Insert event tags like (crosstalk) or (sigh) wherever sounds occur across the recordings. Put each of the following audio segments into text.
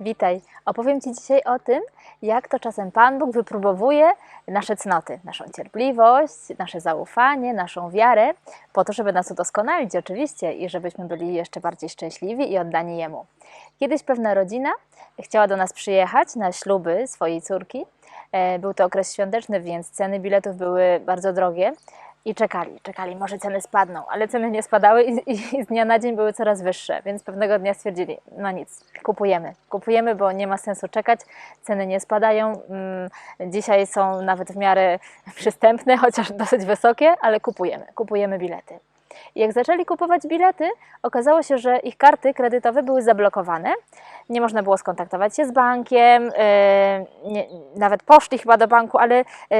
Witaj. Opowiem Ci dzisiaj o tym, jak to czasem Pan Bóg wypróbowuje nasze cnoty, naszą cierpliwość, nasze zaufanie, naszą wiarę, po to, żeby nas udoskonalić oczywiście i żebyśmy byli jeszcze bardziej szczęśliwi i oddani Jemu. Kiedyś pewna rodzina chciała do nas przyjechać na śluby swojej córki. E, Był to okres świąteczny, więc ceny biletów były bardzo drogie. I czekali, czekali, może ceny spadną, ale ceny nie spadały i, i, i z dnia na dzień były coraz wyższe, więc pewnego dnia stwierdzili, no nic, kupujemy, kupujemy, bo nie ma sensu czekać, ceny nie spadają, mm, dzisiaj są nawet w miarę (laughs) przystępne, chociaż dosyć wysokie, ale kupujemy, kupujemy bilety. Jak zaczęli kupować bilety, okazało się, że ich karty kredytowe były zablokowane. Nie można było skontaktować się z bankiem, yy, nie, nawet poszli chyba do banku, ale yy,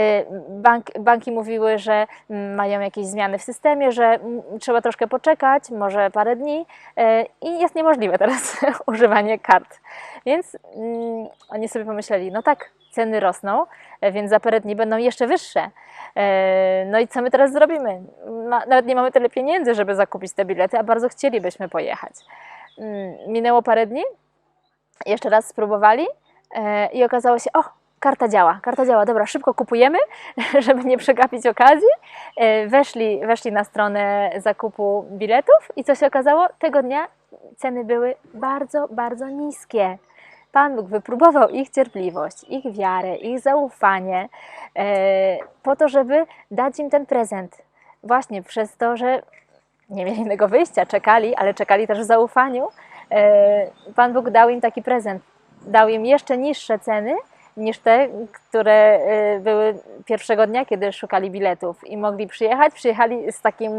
bank, banki mówiły, że mm, mają jakieś zmiany w systemie, że mm, trzeba troszkę poczekać, może parę dni yy, i jest niemożliwe teraz (laughs) używanie kart. Więc mm, oni sobie pomyśleli, no tak, ceny rosną, e, więc za parę dni będą jeszcze wyższe. E, No i co my teraz zrobimy? Nawet nie mamy tyle pieniędzy, żeby zakupić te bilety, a bardzo chcielibyśmy pojechać. Mm, Minęło parę dni, jeszcze raz spróbowali e, i okazało się, o, karta działa, karta działa, dobra, szybko kupujemy, (laughs) żeby nie przegapić okazji. Weszli, weszli na stronę zakupu biletów i co się okazało? Tego dnia ceny były bardzo, bardzo niskie. Pan Bóg wypróbował ich cierpliwość, ich wiarę, ich zaufanie, e, po to, żeby dać im ten prezent. Właśnie przez to, że nie mieli innego wyjścia, czekali, ale czekali też w zaufaniu. E, Pan Bóg dał im taki prezent. Dał im jeszcze niższe ceny niż te, które e, były pierwszego dnia, kiedy szukali biletów i mogli przyjechać. Przyjechali z takim,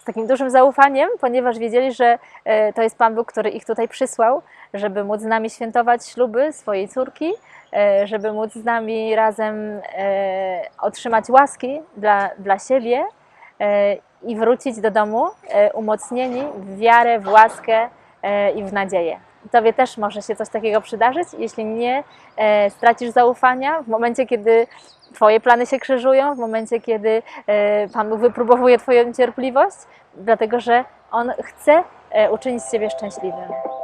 z takim dużym zaufaniem, ponieważ wiedzieli, że e, to jest Pan Bóg, który ich tutaj przysłał, żeby móc z nami świętować śluby swojej córki, e, żeby móc z nami razem e, otrzymać łaski dla, dla siebie i wrócić do domu umocnieni w wiarę, w łaskę i w nadzieję. Tobie też może się coś takiego przydarzyć, jeśli nie e, stracisz zaufania w momencie, kiedy Twoje plany się krzyżują, w momencie, kiedy e, Pan wypróbowuje Twoją cierpliwość, dlatego że On chce e, uczynić Ciebie szczęśliwym.